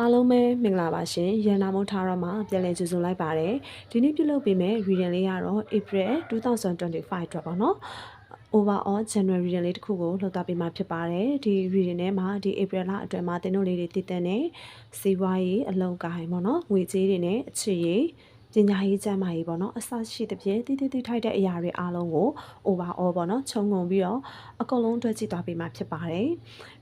အားလုံးပဲမင်္ဂလာပါရှင်ရန်နာမုံထားရမှာပြန်လည်ကြိုဆိုလိုက်ပါတယ်ဒီနေ့ပြုလုပ်ပေးမယ့် reading လေးကတော့ April 2025အတွက်ပေါ့နော် overall general reading လေးတစ်ခုကိုလှုပ်သားပေးမှာဖြစ်ပါတယ်ဒီ reading ထဲမှာဒီ April လအတွင်းမှာတင်တို့လေးတွေတည်တဲ့နဲ့စီးပွားရေးအလုံကိုင်းပေါ့နော်ငွေကြေးတွေနဲ့အခြေရေး ပညာရေးကျန်းမာရေးပေါ့နော်အစရှိသဖြင့်တည်တည်တည်ထိုက်တဲ့အရာတွေအားလုံးကို overall ပေါ့နော်ခြုံငုံပြီးတော့အကုန်လုံးတွဲကြည့်သွားပေးမှာဖြစ်ပါတယ်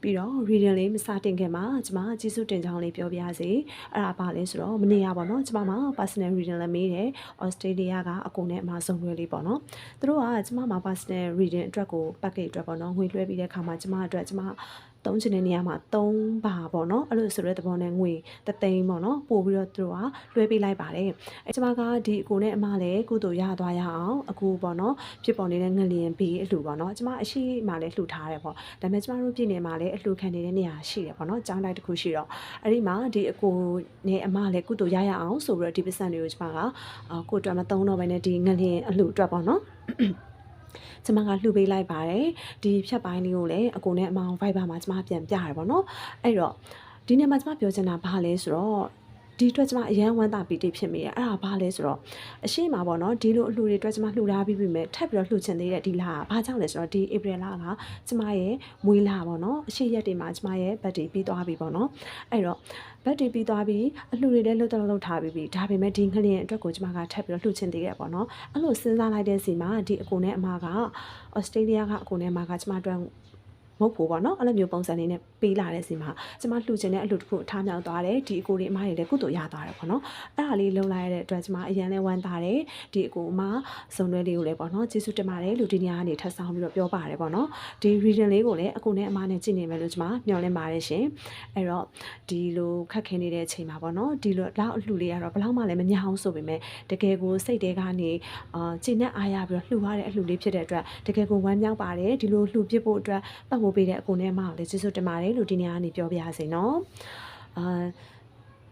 ပြီးတော့ reading လေးမစတင်ခင်မှာကျွန်မကျေးဇူးတင်ကြောင်းလေးပြောပြရစီအဲ့ဒါပါလဲဆိုတော့မနေ့ကပေါ့နော်ကျွန်မမှာ personal reading လည်းမေးတယ် Australia ကအကုန်နဲ့အမှာဆုံးခွဲလေးပေါ့နော်သူတို့ကကျွန်မမှာ personal reading အတွက်ကို package အတွက်ပေါ့နော်ငွေလွှဲပြီးတဲ့အခါမှာကျွန်မအတွက်ကျွန်မ သုံးချင်တဲ့နေရာမှာ3ပါပေါ့နော်အဲ့လိုဆိုတဲ့သဘောနဲ့ငွေတသိန်းပေါ့နော်ပို့ပြီးတော့သူတို့ကလွှဲပေးလိုက်ပါတယ်အဲကျွန်မကဒီအကိုနဲ့အမလည်းကုသိုလ်ရသွားရအောင်အခုပေါ့နော်ဖြစ်ပေါ်နေတဲ့ငလျင်ဘေးအလှူပေါ့နော်ကျွန်မအရှိမှလည်းလှူထားတယ်ပေါ့ဒါပေမဲ့ကျွန်မတို့ပြည်နယ်မှာလည်းအလှူခံနေတဲ့နေရာရှိတယ်ပေါ့နော်ကျောင်းတိုက်တစ်ခုရှိတော့အဲ့ဒီမှာဒီအကိုနဲ့အမလည်းကုသိုလ်ရရအောင်ဆိုပြီးတော့ဒီပစံတွေကိုကျွန်မကအာကိုအတွက်မသုံးတော့ဘဲနဲ့ဒီငလျင်အလှူအတွက်ပေါ့နော် ကျမကလှူပေးလိုက်ပါတယ်ဒီဖြတ်ပိုင်းလေးကိုလည်းအကိုနဲ့အမောင် Viber မှာကျမပြန်ပြရတယ်ပေါ့နော်အဲ့တော့ဒီနေ့မှာကျမပြောချင်တာဘာလဲဆိုတော့ ဒီအတွက်ကျမအရန်ဝမ်းသာပီတိဖြစ်မိတယ်အဲ့ဒါဘာလဲဆိုတော့အရှိမပေါ့နော်ဒီလိုအလှူတွေအတွက်ကျမလှူထားပြီးပြီမဲ့ထပ်ပြီးတော့လှူချင်သေးတဲ့ဒီလကဘာကြောင့်လဲဆိုတော့ဒီ April လကကျမရဲ့မွေးလပေါ့နော်အရှိရက်တွေမှာကျမရဲ့ birthday ပြီးသွားပြီပေါ့နော်အဲ့တော့ဘတ်တီပြီးသွားပြီးအလှူတွေလည်းလှုပ်တော့လှုပ်ထားပြီးပြီဒါပေမဲ့ဒီငလျင်အတွက်ကိုကျမကထပ်ပြီးတော့လှူချင်သေးတယ်ပေါ့နော်အဲ့လိုစဉ်းစားလိုက်တဲ့စီမှာဒီအကိုနဲ့အမကဩစတြေးလျကအကိုနဲ့အမကကျမအတွက် မဟုတ်ဘူးပေါ့နော်အဲ့လိုမျိုးပုံစံလေးနဲ့ပေးလာတဲ့စီမှာကျမလှူချင်တဲ့အလှူတစ်ခုထားမြောက်သွားတယ်ဒီအကိုတွေအမတွေလည်းကုသိုလ်ရသွားတယ်ပေါ့နော်အဲ့ဒါလေးလုံလိုက်ရတဲ့အတွက်ကျမအရန်လဲဝမ်းသာတယ်ဒီအကိုအမစုံတွဲလေးကိုလည်းပေါ့နော်ကျေးဇူးတင်ပါတယ်လူဒီနေရာကနေထပ်ဆောင်ပြီးတော့ပြောပါတယ်ပေါ့နော်ဒီ reading လေးကိုလည်းအကိုနဲ့အမနဲ့ကြည့်နေမယ်လို့ကျမမျှော်လင့်ပါတယ်ရှင်အဲ့တော့ဒီလိုခက်ခဲနေတဲ့အချိန်မှာပေါ့နော်ဒီလိုလောက်အလှူလေးကတော့ဘယ်လောက်မှလည်းမညာအောင်ဆိုပေမဲ့တကယ်ကိုစိတ်တဲကနေအာကျင့်နဲ့အားရပြီးတော့လှူရတဲ့အလှူလေးဖြစ်တဲ့အတွက်တကယ်ကိုဝမ်းမြောက်ပါတယ်ဒီလိုလှူပစ်ဖို့အတွက်ပတ်ဖို့ပေးတဲ့အကိုနဲ့အမကိုလည်းကျေးဇူးတင်ပါတယ်လို့ဒီနေရာကနေပြောပြရစေနော်အာ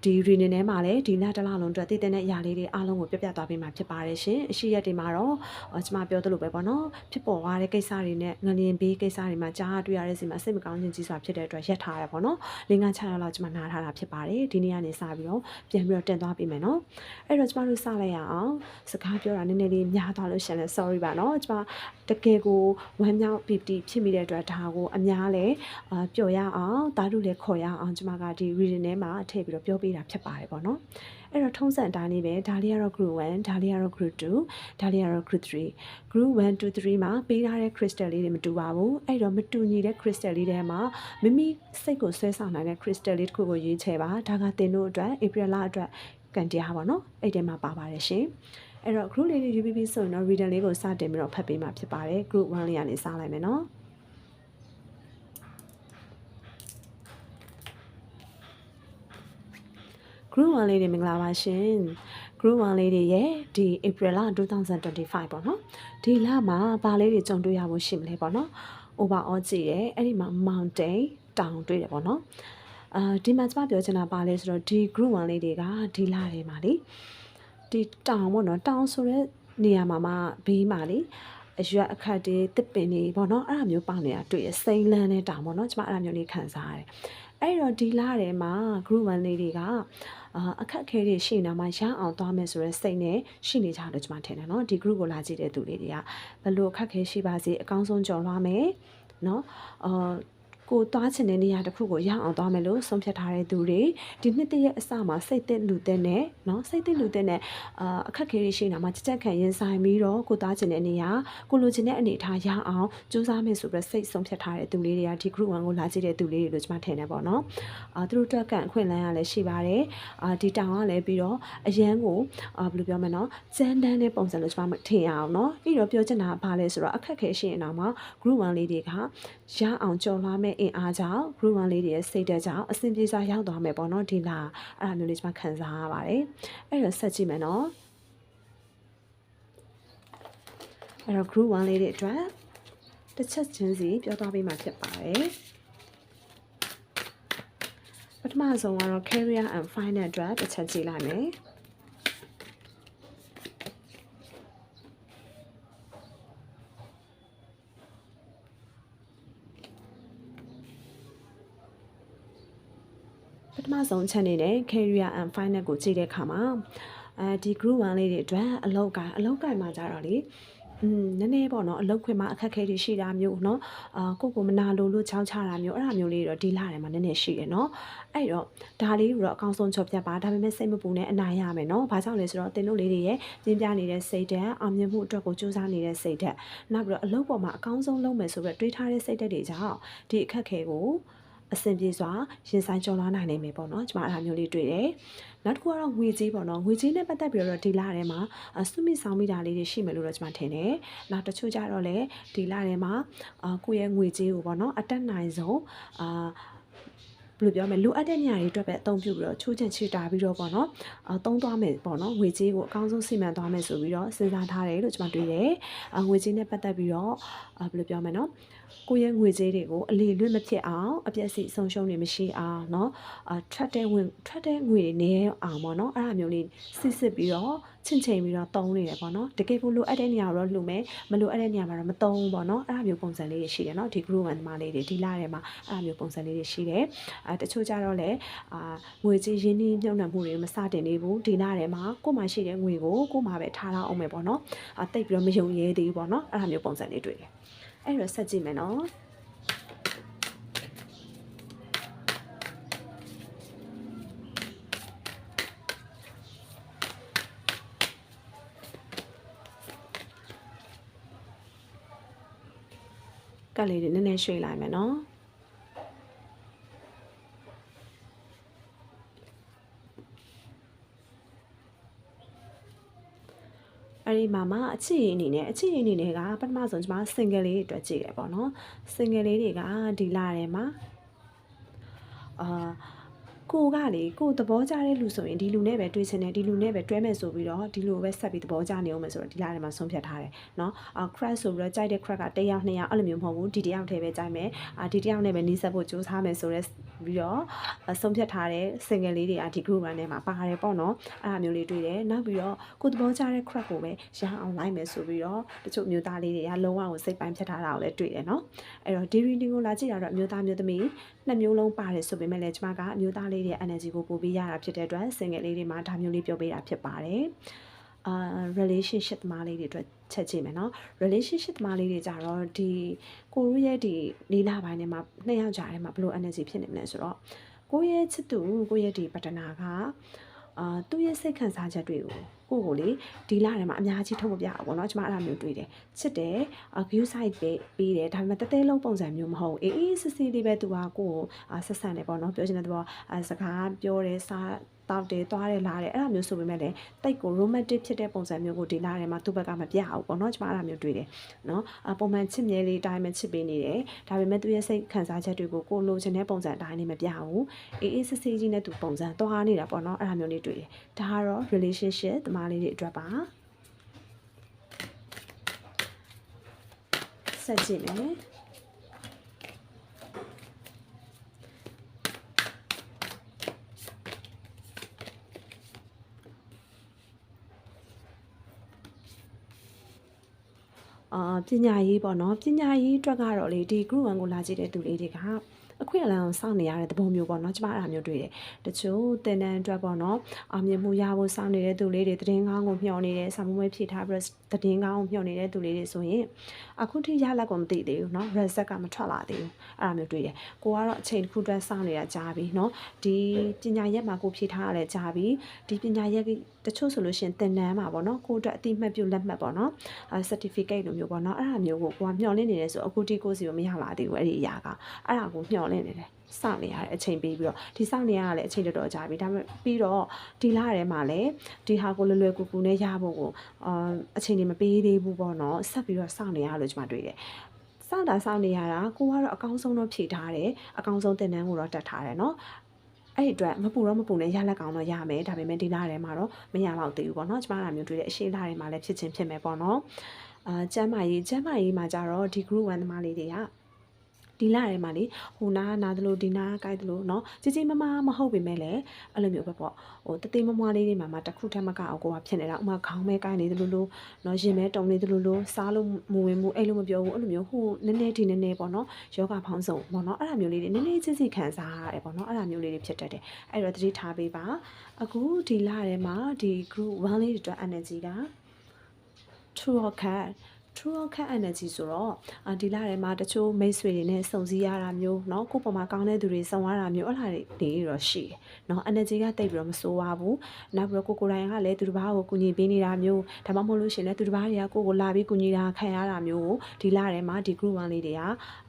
ဒီ reading ထဲမှာလည်းဒီလတစ်လလုံးအတွက်တည်တဲ့အရာလေးတွေအားလုံးကိုပြပြသွားပေးမှာဖြစ်ပါတယ်ရှင်အရှိရက်တွေမှာတော့အော်ကျွန်မပြောသလိုပဲပေါ့နော်ဖြစ်ပေါ်သွားတဲ့ကိစ္စတွေနဲ့ငလျင်ဘေးကိစ္စတွေမှာကြားတွေ့ရတဲ့စီမှာစိတ်မကောင်းခြင်းကြီးစွာဖြစ်တဲ့အတွက်ရက်ထားရပေါ့နော်လင်္ကာ6ရက်လောက်ကျွန်မနားထားတာဖြစ်ပါတယ်ဒီနေ့ကနေစပြီးတော့ပြန်ပြီးတော့တင်သွားပေးမယ်နော်အဲ့တော့ကျွန်မတို့စလိုက်ရအောင်စကားပြောတာနည်းနည်းလေးများသွားလို့ရှင်လဲ sorry ပါနော်ကျွန်မတကယ်ကိုဝမ်းမြောက်ပီတိဖြစ်မိတဲ့အတွက်ဒါကိုအများလဲအာပျော်ရအောင်တာတို့လည်းခေါ်ရအောင်ကျွန်မကဒီ reading ထဲမှာထည့်ပြီးတော့ပြောပေးတာဖြစ်ပါတယ်ပေါ့နော်အဲ့တော့ထုံးစံတိုင်းလေးပဲဒါလေးကတော့ group 1ဒါလေးကတော့ group 2ဒါလေးကတော့ group 3 group 1 2 3မှာပေးထားတဲ့ crystal လေးတွေမတူပါဘူးအဲ့တော့မတူညီတဲ့ crystal လေးတွေမှာမိမိစိတ်ကိုဆွဲဆောင်နိုင်တဲ့ crystal လေးတစ်ခုကိုရွေးချယ်ပါဒါကသင်တို့အတွက် April လအတွက်ကန်တရားပါနော်အဲ့ထဲမှာပါပါတယ်ရှင်အဲ့တော့ group လေးတွေယူပြီးပြီဆိုရင်တော့ reader လေးကိုစတင်ပြီးတော့ဖတ်ပေးမှာဖြစ်ပါတယ် group 1လေးကနေစလိုက်မယ်နော် group 1လေးတွေမင်္ဂလာပါရှင် group 1လေးတွေရဲ့ဒီ April လ2025ပေါ့နော်ဒီလမှာဘာလေးတွေကြုံတွေ့ရဖို့ရှိမလဲပေါ့နော် overall ကြည့်ရဲအဲ့ဒီမှာ mountain တောင်တွေ့တယ်ပေါ့နော်အာဒီမှာကျွန်မပြောချင်တာပါလဲဆိုတော့ဒီ group 1လေးတွေကဒီလတွေမှာလေဒီတောင်ပေါ့နော်တောင်ဆိုတဲ့နေရာမှာမှဘေးမှာလေအရွက်အခက်တွေတစ်ပင်တွေပေါ့နော်အဲ့ဒါမျိုးပေါနေတာတွေ့ရစိမ့်လန်းတဲ့တောင်ပေါ့နော်ကျွန်မအဲ့ဒါမျိုးလေးခံစားရတယ် အဲ့တော့ဒီလထဲမှာ group 1လေးတွေကအခက်အခဲတွေရှိနေမှာရအောင်သွားမယ်ဆိုရယ်စိတ်နဲ့ရှိနေကြတယ်ကျွန်မထင်တယ်နော်ဒီ group ကိုလာကြည့်တဲ့သူတွေတွေကဘလို့အခက်အခဲရှိပါစေအကောင်းဆုံးကြော်လွှားမယ်နော်အာ ကိုသွားချင်တဲ့နေရာတစ်ခုကိုရအောင်သွားမယ်လို့ဆုံးဖြတ်ထားတဲ့သူတွေဒီနှစ်တရက်အစမှာစိတ်သက်လူသက်နဲ့เนาะစိတ်သက်လူသက်နဲ့အာအခက်အခဲတွေရှိနေမှာချက်ချက်ခံရင်ဆိုင်ပြီးတော့ကိုသွားချင်တဲ့နေရာကိုလိုချင်တဲ့အနေအထားရအောင်ကြိုးစားမယ်ဆိုပြီးစိတ်ဆုံးဖြတ်ထားတဲ့သူလေးတွေကဒီ group 1ကိုလာကြည့်တဲ့သူလေးတွေလို့ကျွန်မထင်တယ်ပေါ့เนาะအာသူတို့တက်ကန်အခွင့်အလမ်းရလည်းရှိပါတယ်အာဒီတောင်ကလည်းပြီးတော့အရန်ကိုအာဘယ်လိုပြောမလဲเนาะစမ်းတန်းတဲ့ပုံစံလို့ကျွန်မထင်ရအောင်เนาะပြီးတော့ပြောချင်တာကဘာလဲဆိုတော့အခက်အခဲရှိရင်တော့မှ group 1လေးတွေကရအောင်ကြော်လွှားမဲ့ အင်အားကြောင့် group 1လေးတွေရဲ့စိတ်ဓာတ်ကြောင့်အဆင်ပြေစွာရောက်သွားမယ်ပေါ့နော်ဒီလာအဲ့ဒါမျိုးလေးကျွန်မခံစားရပါတယ်အဲ့တော့ဆက်ကြည့်မယ်နော်အဲ့တော့ group 1လေးတွေအတွက်တစ်ချက်ချင်းစီပြောသွားပေးမှာဖြစ်ပါတယ်ပထမဆုံးကတော့ career and finance အတွက်တစ်ချက်ကြည့်လိုက်မယ် မ ဆုံး channel နဲ့ career and finance ကိုကြည့်တဲ့အခါမှာအဲဒီ group 1လေးတွေအတွက်အလောက်ကအလောက်ကင်မှာကြတော့လေอืมနည်းနည်းပေါ့နော်အလောက်ခွင်မှာအခက်အခဲတွေရှိတာမျိုးเนาะအာကိုကိုမနာလို့လို့ချောင်းချတာမျိုးအဲ့ဒါမျိုးလေးတွေတော့ဒီလာတယ်မှာနည်းနည်းရှိတယ်เนาะအဲ့တော့ဒါလေးကိုတော့အကောင်းဆုံးချော်ပြပါဒါပေမဲ့စိတ်မပူနဲ့အနိုင်ရမယ်เนาะဘာကြောင့်လဲဆိုတော့တင်တို့လေးတွေရဲ့ပြင်းပြနေတဲ့စိတ်ဓာတ်အောင်မြင်မှုအတွက်ကိုစူးစမ်းနေတဲ့စိတ်ဓာတ်နောက်ပြီးတော့အလုပ်ပေါ်မှာအကောင်းဆုံးလုပ်မယ်ဆိုတော့တွေးထားတဲ့စိတ်ဓာတ်တွေကြောင့်ဒီအခက်အခဲကို အဆင်ပြေစွာရင်ဆိုင်ကျော်လွှားနိုင်နိုင်မယ်ပေါ့နော်ကျွန်မအဲ့ဒါမျိုးလေးတွေ့တယ်နောက်တစ်ခုကတော့ငွေကြေးပေါ့နော်ငွေကြေးနဲ့ပတ်သက်ပြီးတော့ဒီလထဲမှာအစုမိဆောင်မိတာလေးတွေရှိမယ်လို့တော့ကျွန်မထင်တယ်နောက်တချို့ကြတော့လေဒီလထဲမှာအာကိုယ့်ရဲ့ငွေကြေးကိုပေါ့နော်အတက်နိုင်ဆုံးအာဘယ်လိုပြောမလဲလိုအပ်တဲ့နေရာတွေအတွက်ပဲအသုံးပြုပြီးတော့ချိုးချင်ချီတာပြီးတော့ပေါ့နော်အသုံးသွားမယ်ပေါ့နော်ငွေကြေးကိုအကောင်းဆုံးစီမံသွားမယ်ဆိုပြီးတော့စဉ်းစားထားတယ်လို့ကျွန်မတွေ့တယ်အငွေကြေးနဲ့ပတ်သက်ပြီးတော့ဘယ်လိုပြောမလဲနော် ကိုယ့်ရဲ့ငွေကြေးတွေကိုအလေလွတ်မဖြစ်အောင်အပြည့်အစုံဆုံးရှုံးနေမရှိအောင်เนาะအထွက်တဲ့ဝင်ထွက်တဲ့ငွေတွေနေအောင်ပေါ့เนาะအဲ့ဒါမျိုးလေးစစ်စစ်ပြီးတော့ချင့်ချိန်ပြီးတော့တုံးနေတယ်ပေါ့เนาะတကယ်ကိုလိုအပ်တဲ့နေရာတော့လှူမယ်မလိုအပ်တဲ့နေရာမှာတော့မတုံးဘူးပေါ့เนาะအဲ့ဒါမျိုးပုံစံလေးတွေရှိတယ်เนาะဒီ group 1သမားလေးတွေဒီလာထဲမှာအဲ့ဒါမျိုးပုံစံလေးတွေရှိတယ်အဲတချို့ကြတော့လေအာငွေကြေးရင်းနှီးမြှုပ်နှံမှုတွေမစတင်နေဘူးဒီလာထဲမှာကို့မှာရှိတဲ့ငွေကိုကို့မှာပဲထားထားအောင်မယ်ပေါ့เนาะအတိတ်ပြီးတော့မယုံရဲသေးဘူးပေါ့เนาะအဲ့ဒါမျိုးပုံစံလေးတွေ့တယ် အဲ့တော့ဆက်ကြည့်မယ်နော်ကတ်လေးတွေနည်းနည်းရွှေ့လိုက်မယ်နော် အဲ့ဒီမှာမှအချစ်ရင်းအနေနဲ့အချစ်ရင်းအနေနဲ့ကပထမဆုံးကျွန်မ single လေးတွေအတွက်ကြည့်တယ်ပေါ့နော် single လေးတွေကဒီလာထဲမှာအာကိုကလေကိုသဘောကျတဲ့လူဆိုရင်ဒီလူနဲ့ပဲတွေ့ချင်တယ်ဒီလူနဲ့ပဲတွဲမယ်ဆိုပြီးတော့ဒီလူပဲဆက်ပြီးသဘောကျနေအောင်မယ်ဆိုတော့ဒီလာထဲမှာဆုံးဖြတ်ထားတယ်เนาะအာ crash ဆိုပြီးတော့ကြိုက်တဲ့ crash ကတစ်ယောက်နှစ်ယောက်အဲ့လိုမျိုးမဟုတ်ဘူးဒီတစ်ယောက်တည်းပဲကြိုက်မယ်အာဒီတစ်ယောက်နဲ့ပဲနီးစပ်ဖို့ကြိုးစားမယ်ဆိုတော့ ပြီးတော့ဆုံးဖြတ်ထားတဲ့ single လေးတွေကဒီ group run ထဲမှာပါတယ်ပေါ့နော်အဲ့ဒါမျိုးလေးတွေ့တယ်နောက်ပြီးတော့ကိုသဘောကျတဲ့ crack ကိုပဲရအောင်လိုက်မယ်ဆိုပြီးတော့တချို့မျိုးသားလေးတွေကလုံးဝကိုစိတ်ပိုင်းဖြတ်ထားတာကိုလည်းတွေ့တယ်နော်အဲ့တော့ဒီ reading ကိုလာကြည့်တာတော့အမျိုးသားမျိုးသမီးနှစ်မျိုးလုံးပါတယ်ဆိုပေမဲ့လည်းကျွန်မကအမျိုးသားလေးတွေ energy ကိုပို့ပေးရတာဖြစ်တဲ့အတွက် single လေးတွေမှာဒါမျိုးလေးပြောပေးတာဖြစ်ပါတယ် အာ relationship သမားလေးတွေအတွက်ချက်ကြည့်မယ်နော် relationship သမားလေးတွေကြတော့ဒီကိုရရဲ့ဒီလေးလပိုင်းထဲမှာနှစ်ယောက်ကြားထဲမှာဘယ်လို energy ဖြစ်နေမလဲဆိုတော့ကိုရဲ့ချစ်သူကိုရဲ့ဒီပတနာကအာသူ့ရဲ့စိတ်ခံစားချက်တွေကိုကိုကိုလေဒီလထဲမှာအများကြီးထုတ်မပြအောင်ပေါ့နော်ကျမအဲ့ဒါမျိုးတွေ့တယ်ချစ်တယ်ဂယူဆိုင်ပဲပေးတယ်ဒါပေမဲ့တသေးလုံးပုံစံမျိုးမဟုတ်အေးအေးစစ်စစ်လေးပဲသူကကိုကိုဆက်ဆံတယ်ပေါ့နော်ပြောချင်တဲ့သဘောစကားပြောတယ်စား တောက်တယ်သွားတယ်လာတယ်အဲ့ဒါမျိုးဆိုပေမဲ့လည်းတိတ်ကို romantic ဖြစ်တဲ့ပုံစံမျိုးကိုဒီလာထဲမှာသူ့ဘက်ကမပြအောင်ပေါ့နော်ကျွန်မအဲ့ဒါမျိုးတွေ့တယ်နော်အပုံမှန်ချစ်မြဲလေးတိုင်းပဲချစ်ပေးနေတယ်ဒါပေမဲ့သူရဲ့စိတ်ခံစားချက်တွေကိုကိုလိုချင်တဲ့ပုံစံအတိုင်းနဲ့မပြဘူးအေးအေးစစ်စစ်ကြီးနဲ့သူပုံစံသွားနေတာပေါ့နော်အဲ့ဒါမျိုးလေးတွေ့တယ်ဒါကတော့ relationship တမားလေးတွေအတွက်ပါဆက်ကြည့်မယ် အာပညာရေးပေါ့နော်ပညာရေးအတွက်ကတော့လေဒီ group 1ကိုလာကြည့်တဲ့သူလေးတွေကအခွင့်အလမ်းကိုစောင့်နေရတဲ့သဘောမျိုးပေါ့နော်ကျမအဲ့ဒါမျိုးတွေ့တယ်တချို့တင်တန်းအတွက်ပေါ့နော်အောင်မြင်မှုရဖို့စောင့်နေတဲ့သူလေးတွေသတင်းကောင်းကိုမျှော်နေတဲ့စာမွေးဖြည့်ထားပြီးသတင်းကောင်းကိုမျှော်နေတဲ့သူလေးတွေဆိုရင်အခုထိရလက်ကိုမသိသေးဘူးနော် result ကမထွက်လာသေးဘူးအဲ့ဒါမျိုးတွေ့တယ်ကိုကတော့အချိန်တစ်ခုအတွက်စောင့်နေတာကြာပြီနော်ဒီပညာရက်မှာကိုဖြည့်ထားရတဲ့ကြာပြီဒီပညာရက် တချို့ဆိုလို့ရှိရင်တင်တန်းမှာပေါ့နော်ကိုအတွက်အတိမှတ်ပြုလက်မှတ်ပေါ့နော်အဲ certificate လိုမျိုးပေါ့နော်အဲ့ဒါမျိုးကိုကိုကမျှော်လင့်နေတယ်ဆိုအခုတိကိုစီကိုမရလာသေးဘူးအဲ့ဒီအရာကအဲ့ဒါကိုမျှော်လင့်နေတယ်စောင့်နေရတဲ့အချိန်ပေးပြီးတော့ဒီစောင့်နေရတာလည်းအချိန်တော်တော်ကြာပြီဒါပေမဲ့ပြီးတော့ဒီလထဲမှာလည်းဒီဟာကိုလွယ်လွယ်ကူကူနဲ့ရဖို့ကိုအာအချိန်တွေမပေးသေးဘူးပေါ့နော်ဆက်ပြီးတော့စောင့်နေရလို့ကျွန်မတွေ့တယ်စောင့်တာစောင့်နေရတာကိုကတော့အကောင်းဆုံးတော့ဖြည့်ထားတယ်အကောင်းဆုံးတင်တန်းကိုတော့တက်ထားတယ်เนาะ အဲ့ဒီအတွက်မပူတော့မပူနဲ့ရလက်ကောင်တော့ရမယ်ဒါပေမဲ့ဒီလာထဲမှာတော့မရတော့သေးဘူးပေါ့နော်ကျမကမျိုးတွေ့တဲ့အရှိလာထဲမှာလည်းဖြစ်ချင်းဖြစ်မယ်ပေါ့နော်အာကျမ်းမာရေးကျမ်းမာရေးမှာကြတော့ဒီ group 1သမားလေးတွေက ဒီလထဲမှာလေဟိုနာနာသလိုဒီနာကိုက်သလိုเนาะကြီးကြီးမမမဟုတ်ပေမဲ့လည်းအဲ့လိုမျိုးပဲပေါ့ဟိုတသေးမမွားလေးတွေမှာမှတစ်ခုထက်မကအောင်ကိုကဖြစ်နေတာဥမာခေါင်းမဲကိုက်နေသလိုလိုเนาะရင်မဲတုံနေသလိုလိုစားလို့မဝင်ဘူးအဲ့လိုမပြောဘူးအဲ့လိုမျိုးဟိုနည်းနည်းဒီနည်းနည်းပေါ့เนาะယောဂဖောင်းစုံပေါ့เนาะအဲ့ဒါမျိုးလေးတွေနည်းနည်းချင်းစီခံစားရတယ်ပေါ့เนาะအဲ့ဒါမျိုးလေးတွေဖြစ်တတ်တယ်အဲ့တော့သတိထားပေးပါအခုဒီလထဲမှာဒီ group 1လေးတွေအတွက် energy က true or cat true or cat energy ဆိုတော့အာဒီလထဲမှာတချို့မိတ်ဆွေတွေနဲ့စုံစည်းရတာမျိုးเนาะကိုယ့်ပေါ်မှာကောင်းတဲ့သူတွေစုံရတာမျိုးအဲ့ဒါတွေတော့ရှိတယ်เนาะ energy ကတိတ်ပြီးတော့မစိုးပါဘူးနောက်ပြီးတော့ကိုကိုယ်တိုင်ကလည်းသူတစ်ပါးကိုကူညီပေးနေတာမျိုးဒါမှမဟုတ်လို့ရှိရင်လည်းသူတစ်ပါးတွေကကိုယ့်ကိုလာပြီးကူညီတာခံရတာမျိုးကိုဒီလထဲမှာဒီ group 1လေးတွေက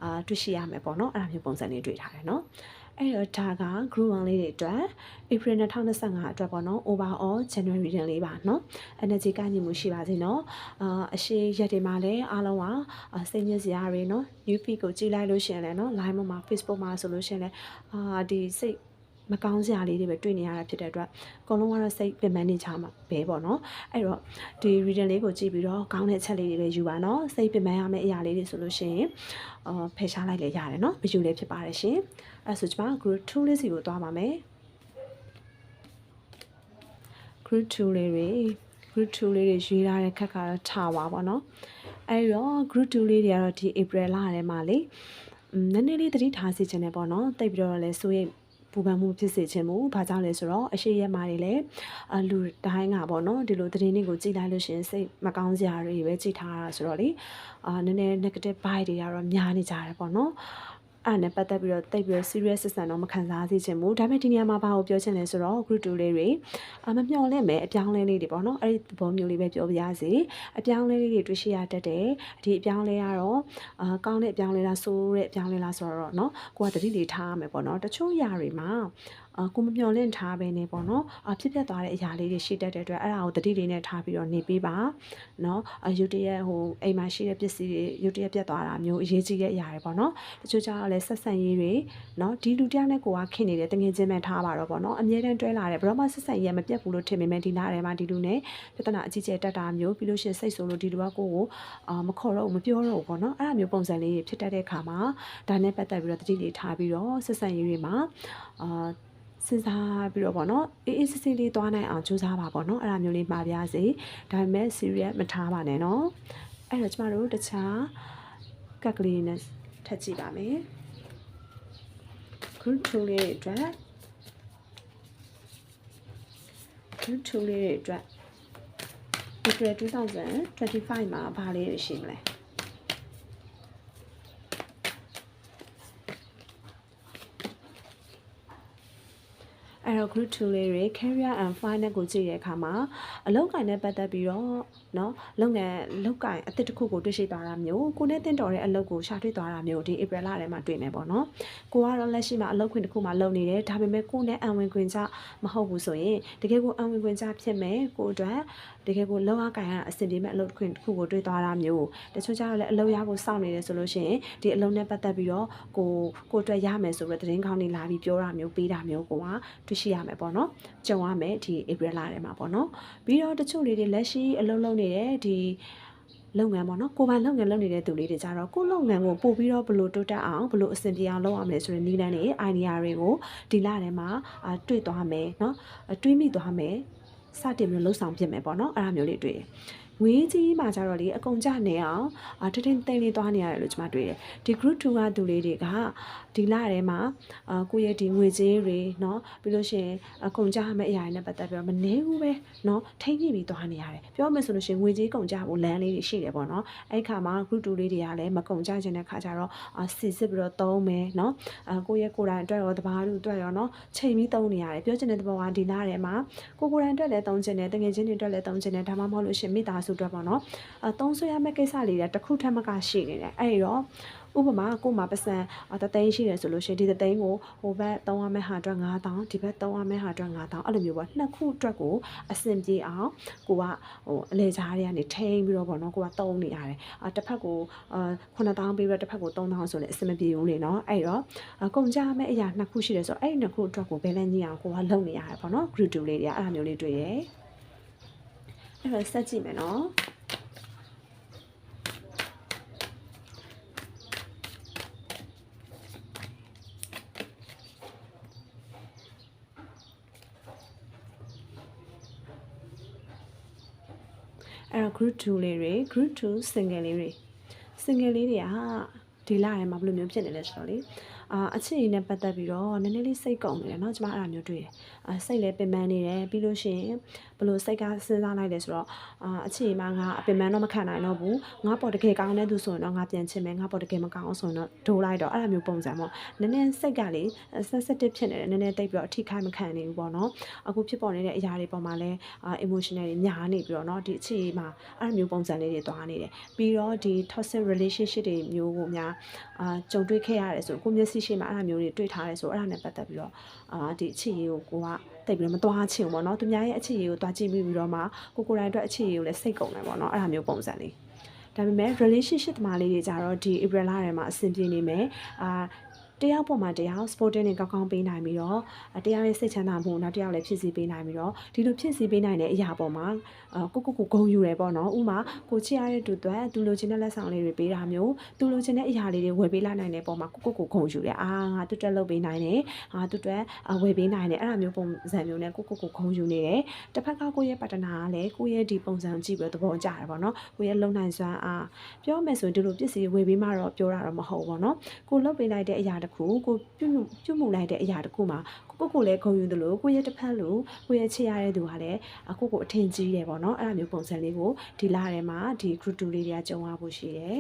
အာတွေ့ရှိရမယ်ပေါ့เนาะအဲ့ဒါမျိုးပုံစံလေးတွေ့ထားတယ်เนาะ အဲ့တော့ဒါက group 1လေးတွေအတွက် April 2025အတွက်ပေါ့နော် overall January တင်လေးပါနော် energy ကညီမှုရှိပါစေနော်အာအရှိရက်တွေမှာလည်းအားလုံးကအာစိတ်ညစ်စရာတွေနော် UP ကိုကြည့်လိုက်လို့ရှိရင်လည်းနော် line မှာ Facebook မှာဆိုလို့ရှိရင်လည်းအာဒီစိတ်မကောင်းစရာလေးတွေပဲတွေ့နေရတာဖြစ်တဲ့အတွက်အကုန်လုံးကတော့စိတ်ပင်ပန်းနေချမှာပဲပေါ့နော်အဲ့တော့ဒီ reading လေးကိုကြည့်ပြီးတော့ကောင်းတဲ့ချက်လေးတွေလည်းယူပါနော်စိတ်ပင်ပန်းရမယ့်အရာလေးတွေဆိုလို့ရှိရင်အာဖယ်ရှားလိုက်လည်းရတယ်နော်မယူလည်းဖြစ်ပါတယ်ရှင် အဲ့ဆိုကျွန်မ group 2လေးစီကိုသွားပါမယ် group 2လေးတွေ group 2လေးတွေရွေးထားတဲ့ခက်ကတော့ထားပါပေါ့နော်အဲဒီတော့ group 2လေးတွေကတော့ဒီ April လထဲမှာလေอืมနည်းနည်းလေးသတိထားစီခြင်းနဲ့ပေါ့နော်တိတ်ပြီးတော့လည်းစိုးရိမ်ပူပန်မှုဖြစ်စေခြင်းမို့ဘာကြောင့်လဲဆိုတော့အရှိရက်မှာတွေလည်းအလူတိုင်းကပေါ့နော်ဒီလိုသတင်းတွေကိုကြည့်လိုက်လို့ရှရင်စိတ်မကောင်းစရာတွေပဲကြည့်ထားတာဆိုတော့လေအာနည်းနည်း negative vibe တွေကတော့များနေကြတယ်ပေါ့နော် အဲ့နဲ့ပတ်သက်ပြီးတော့တိတ်ပြီးတော့ serious ဆန်တော့မခံစားစေချင်ဘူးဒါပေမဲ့ဒီနေရာမှာဘာကိုပြောချင်လဲဆိုတော့ group 2လေးတွေအမမျှော်လင့်မယ်အပြောင်းလဲလေးတွေပေါ့နော်အဲ့ဒီသဘောမျိုးလေးပဲပြောပြရစီအပြောင်းလဲလေးတွေတွေ့ရှိရတတ်တယ်ဒီအပြောင်းလဲကတော့အာကောင်းတဲ့အပြောင်းလဲလားဆိုးတဲ့အပြောင်းလဲလားဆိုတော့เนาะကိုကတတိလေးထားရမယ်ပေါ့နော်တချို့ຢာတွေမှာအာ ကိုမမျော်လင့်ထားပဲနဲ့ပေါ့နော်ဖြစ်ပြသွားတဲ့အရာလေးတွေရှိတတ်တဲ့အတွက်အဲ့ဒါကိုတတိလေးနဲ့ထားပြီးတော့နေပေးပါနော်ယူတရက်ဟိုအိမ်မှာရှိတဲ့ပစ္စည်းတွေယူတရက်ပြတ်သွားတာမျိုးအရေးကြီးတဲ့အရာတွေပေါ့နော်တချို့ကျတော့လည်းဆက်ဆံရေးတွေနော်ဒီလူတယောက်နဲ့ကိုကခင်နေတယ်တငယ်ချင်းပဲထားပါတော့ပေါ့နော်အမြဲတမ်းတွဲလာတယ်ဘယ်တော့မှဆက်ဆံရေးမပြတ်ဘူးလို့ထင်ပေမဲ့ဒီနားထဲမှာဒီလူနဲ့ပြဿနာအကြီးကျယ်တက်တာမျိုးပြီးလို့ရှိရင်စိတ်ဆိုးလို့ဒီလူကကိုကိုမခေါ်တော့ဘူးမပြောတော့ဘူးပေါ့နော်အဲ့ဒါမျိုးပုံစံလေးတွေဖြစ်တတ်တဲ့အခါမှာဒါနဲ့ပတ်သက်ပြီးတော့တတိလေးထားပြီးတော့ဆက်ဆံရေးတွေမှာအာ စဉ်းစားပြီးတော့ပေါ့နော်အေးအေးစစ်စစ်လေးသွားနိုင်အောင်ကြိုးစားပါပေါ့နော်အဲ့ဒါမျိုးလေးမှာပြစေဒါပေမဲ့ serious မထားပါနဲ့နော်အဲ့တော့ကျမတို့တခြားကက်ကလေးနဲ့ထပ်ကြည့်ပါမယ် group 2လေးတွေအတွက် group 2လေးတွေအတွက် April 2025မှာဘာလေးတွေရှိမလဲ တော့ group 2လေးတွေ career and finance ကိုကြည့်တဲ့အခါမှာအလုပ်ကိုင်နဲ့ပတ်သက်ပြီးတော့ နော်လုပ်ငန်းလောက်ကင်အသစ်တစ်ခုကိုတွေ့ရှိသွားတာမျိုးကိုနဲ့တင်တော်တဲ့အလုပ်ကိုရှာတွေ့သွားတာမျိုးဒီ April လထဲမှာတွေ့မယ်ပေါ့နော်ကိုကတော့လက်ရှိမှာအလုပ်ခွင်တစ်ခုမှာလုပ်နေတယ်ဒါပေမဲ့ကိုနဲ့အံဝင်ခွင်ကြမဟုတ်ဘူးဆိုရင်တကယ်ကိုအံဝင်ခွင်ကြဖြစ်မယ်ကိုအတွက်တကယ်ကိုလောက်အကင်ကအဆင်ပြေမဲ့အလုပ်ခွင်တစ်ခုကိုတွေ့သွားတာမျိုးတချို့ကြတော့လည်းအလုပ်ရကိုစောင့်နေတယ်ဆိုလို့ရှိရင်ဒီအလုပ်နဲ့ပတ်သက်ပြီးတော့ကိုကိုအတွက်ရမယ်ဆိုပြီးသတင်းကောင်းတွေလာပြီးပြောတာမျိုးပေးတာမျိုးကိုကတွေ့ရှိရမယ်ပေါ့နော်ကြုံရမယ်ဒီ April လထဲမှာပေါ့နော်ပြီးတော့တချို့လေးတွေလက်ရှိအလုပ်လုပ်နေနေတဲ့ဒီလုပ်ငန်းပေါ့နော်ကိုပိုင်လုပ်ငန်းလုပ်နေတဲ့သူလေးတွေကြတော့ကိုလုပ်ငန်းကိုပို့ပြီးတော့ဘလို့တိုးတက်အောင်ဘလို့အဆင်ပြေအောင်လုပ်ရမလဲဆိုတဲ့နည်းလမ်းတွေ idea တွေကိုဒီလထဲမှာတွေ့သွားမယ်နော်တွေးမိသွားမယ်စတင်ပြီးလှုပ်ဆောင်ပြင်မယ်ပေါ့နော်အဲ့ဒါမျိုးလေးတွေ့တယ် ငွေကြီးမှာကြတော့လေအကုန်ကြနေအောင်အထထင်းသိမ့်လေးသွားနေရတယ်လို့ကျွန်မတွေ့တယ်ဒီ group 2ကသူလေးတွေကဒီလထဲမှာအာကိုယ့်ရဲ့ဒီငွေကြေးတွေเนาะပြီးလို့ရှိရင်အကုန်ကြမယ့်အရာတွေနဲ့ပတ်သက်ပြီးတော့မနေဘူးပဲเนาะထိမ့်ညှိပြီးသွားနေရတယ်ပြောမယ်ဆိုလို့ရှိရင်ငွေကြေးကုန်ကြဖို့လမ်းလေးတွေရှိတယ်ပေါ့နော်အဲ့ခါမှာ group 2လေးတွေကလည်းမကုန်ကြခြင်းတဲ့ခါကျတော့အာစီစစ်ပြီးတော့သုံးမယ်เนาะအာကိုယ့်ရဲ့ကိုယ်တိုင်အတွက်ရောတဘာလူအတွက်ရောเนาะချိန်ပြီးသုံးနေရတယ်ပြောချင်တဲ့သဘောကဒီလထဲမှာကိုကိုယ်တိုင်အတွက်လည်းသုံးခြင်းတယ်တကယ်ချင်းတွေအတွက်လည်းသုံးခြင်းတယ်ဒါမှမဟုတ်လို့ရှိရင်မိသား စုအတွက်ပေါ့နော်အသုံးဆွဲရမယ့်ကိစ္စလေးတွေတစ်ခုထက်မကရှိနေတယ်အဲ့ဒီတော့ဥပမာကို့မှာပတ်စံတသိန်းရှိတယ်ဆိုလို့ရှိရင်ဒီတသိန်းကိုဟိုဘက်သုံးရမယ့်ဟာအတွက်9000ဒီဘက်သုံးရမယ့်ဟာအတွက်9000အဲ့လိုမျိုးပေါ့နှစ်ခုအတွက်ကိုအဆင်ပြေအောင်ကိုကဟိုအလေကြားတွေကနေထိန်းပြီးတော့ပေါ့နော်ကိုကသုံးနေရတယ်အတစ်ဖက်ကိုအာ9000ပြီးတော့တစ်ဖက်ကို3000ဆိုလည်းအဆင်မပြေဘူးလေနော်အဲ့တော့ကုန်ကြမယ့်အရာနှစ်ခုရှိတယ်ဆိုတော့အဲ့ဒီနှစ်ခုအတွက်ကိုဘယ်လဲညအောင်ကိုကလုပ်နေရတယ်ပေါ့နော် group 2လေးတွေကအဲ့လိုမျိုးလေးတွေ့ရ အဲ့တော့ဆက်ကြည့်မယ်နော်အဲ့တော့ group 2လေးတွေ group 2 single လေးတွေ single လေးတွေဟာဒီလရဲမှာဘယ်လိုမျိုးဖြစ်နေလဲဆိုတော့လေ အာအချစ်ရည်နဲ့ပတ်သက်ပြီးတော့နည်းနည်းလေးစိတ်ကုန်နေတယ်เนาะကျမအဲ့ဒါမျိုးတွေ့တယ်အာစိတ်လည်းပင်ပန်းနေတယ်ပြီးလို့ရှိရင်ဘယ်လိုစိတ်ကစဉ်းစားလိုက်လဲဆိုတော့အာအချစ်ရည်မှာငါအပင်ပန်းတော့မခံနိုင်တော့ဘူးငါပေါ်တကယ်ကောင်းတဲ့သူဆိုရင်တော့ငါပြန်ချင်မယ်ငါပေါ်တကယ်မကောင်းအောင်ဆိုရင်တော့ဒိုးလိုက်တော့အဲ့ဒါမျိုးပုံစံပေါ့နည်းနည်းစိတ်ကလေ sensitive ဖြစ်နေတယ်နည်းနည်းတိတ်ပြီးတော့အထိခိုက်မခံနေဘူးပေါ့နော်အခုဖြစ်ပေါ်နေတဲ့အရာတွေပေါ်မှာလည်းအာ emotional တွေများနေပြီးတော့เนาะဒီအချစ်ရည်မှာအဲ့ဒါမျိုးပုံစံလေးတွေသွားနေတယ်ပြီးတော့ဒီ toxic relationship တွေမျိုးကိုများအာကြုံတွေ့ခဲ့ရတယ်ဆိုကိုမျက်စိ ိရှိမှအဲ့ဒါမျိုးတွေတွေ့ထားတယ်ဆိုအဲ့ဒါနဲ့ပတ်သက်ပြီးတော့အာဒီအချစ်ရည်ကိုကိုကတိတ်ပြီးတော့မသွားချင်ဘူးပေါ့နော်သူများရဲ့အချစ်ရည်ကိုသွားကြည့်ပြီးပြီးတော့မှကိုကိုယ်တိုင်အတွက်အချစ်ရည်ကိုလည်းစိတ်ကုန်တယ်ပေါ့နော်အဲ့ဒါမျိုးပုံစံလေးဒါပေမဲ့ relationship တမားလေးတွေကြတော့ဒီ April လထဲမှာအဆင်ပြေနေမယ်အာ တယောက်ပေါ်မှာတယောက် sporting နဲ့ကောင်းကောင်းပေးနိုင်ပြီးတော့တယောက်ရဲ့စိတ်ချမ်းသာမှုနောက်တယောက်လည်းဖြစ်စီပေးနိုင်ပြီးတော့ဒီလိုဖြစ်စီပေးနိုင်တဲ့အရာပေါ်မှာကိုကိုကိုဂုံယူရပေါ့နော်ဥမာကိုချစ်ရတဲ့သူတွေသူလိုချင်တဲ့လက်ဆောင်လေးတွေပေးတာမျိုးသူလိုချင်တဲ့အရာလေးတွေဝယ်ပေးလိုက်နိုင်တဲ့ပုံမှာကိုကိုကိုဂုံယူတယ်အာငါသူတက်လုပ်ပေးနိုင်တယ်အာသူတက်ဝယ်ပေးနိုင်တယ်အဲ့ဒါမျိုးပုံစံမျိုးနဲ့ကိုကိုကိုဂုံယူနေတယ်တစ်ဖက်ကကိုရဲ့ပါတနာကလည်းကိုရဲ့ဒီပုံစံကြည့်ပြီးတော့သဘောကျတယ်ပေါ့နော်ကိုရဲ့လုံနိုင်စွမ်းအားပြောမယ်ဆိုရင်ဒီလိုပစ္စည်းဝယ်ပေးမှတော့ပြောတာတော့မဟုတ်ဘူးပေါ့နော်ကိုလုပ်ပေးလိုက်တဲ့အရာတစ်ခုကိုပြုမှုပြုမှုလိုက်တဲ့အရာတစ်ခုမှာကိုကိုလည်းဂုံယူတယ်လို့ကိုရဲ့တစ်ဖက်လို့ကိုရဲ့ချစ်ရတဲ့သူကလည်းအခုကိုအထင်ကြီးတယ်ပေါ့နော်အဲ့ဒါမျိုးပုံစံလေးကိုဒီလထဲမှာဒီ group 2လေးတွေကကြုံရဖို့ရှိတယ်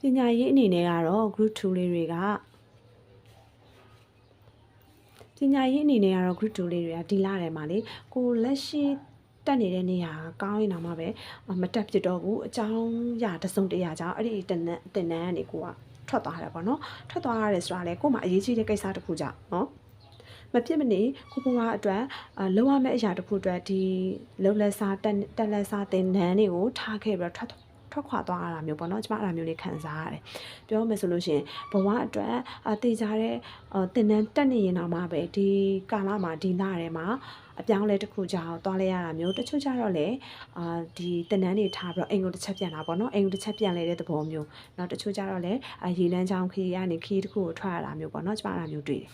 ပညာရေးအနေနဲ့ကတော့ group 2လေးတွေက ပညာရေးအနေနဲ့ကတော့ group 2လေးတွေကဒီလထဲမှာလေကိုလက်ရှိတက်နေတဲ့နေရာကောင်းရင်တော့မှပဲမတက်ဖြစ်တော့ဘူးအကြောင်းအရာတစ်စုံတစ်ရာကြောင့်အဲ့ဒီတင်နန်းတင်နန်းကနေကိုကထွက်သွားတယ်ပေါ့နော်ထွက်သွားရတယ်ဆိုတာလေကို့မှာအရေးကြီးတဲ့ကိစ္စတစ်ခုကြောင့်နော်မဖြစ်မနေကိုကိုကအတွက်လုံရမယ့်အရာတစ်ခုအတွက်ဒီလုံလက်စားတက်တက်လက်စားတင်နန်းတွေကိုထားခဲ့ပြီးတော့ထွက် ထွက်ခွာသွားရတာမျိုးပေါ့နော်ကျမအဲ့ဒါမျိုးလေးခံစားရတယ်ပြောမယ်ဆိုလို့ရှိရင်ဘဝအတွက်အတေချာတဲ့တင်နန်းတက်နေရင်တော့မှပဲဒီကာလမှာဒီလထဲမှာအပြောင်းလဲတစ်ခုကြောင့်သွားလဲရတာမျိုးတချို့ကြတော့လေအာဒီတင်နန်းတွေထားပြီးတော့အိမ်ကိုတစ်ချက်ပြန်တာပေါ့နော်အိမ်ကိုတစ်ချက်ပြန်လဲတဲ့သဘောမျိုးနောက်တချို့ကြတော့လေရေလန်းချောင်းခီးကနေခီးတစ်ခုကိုထွက်ရတာမျိုးပေါ့နော်ကျမအဲ့ဒါမျိုးတွေ့တယ်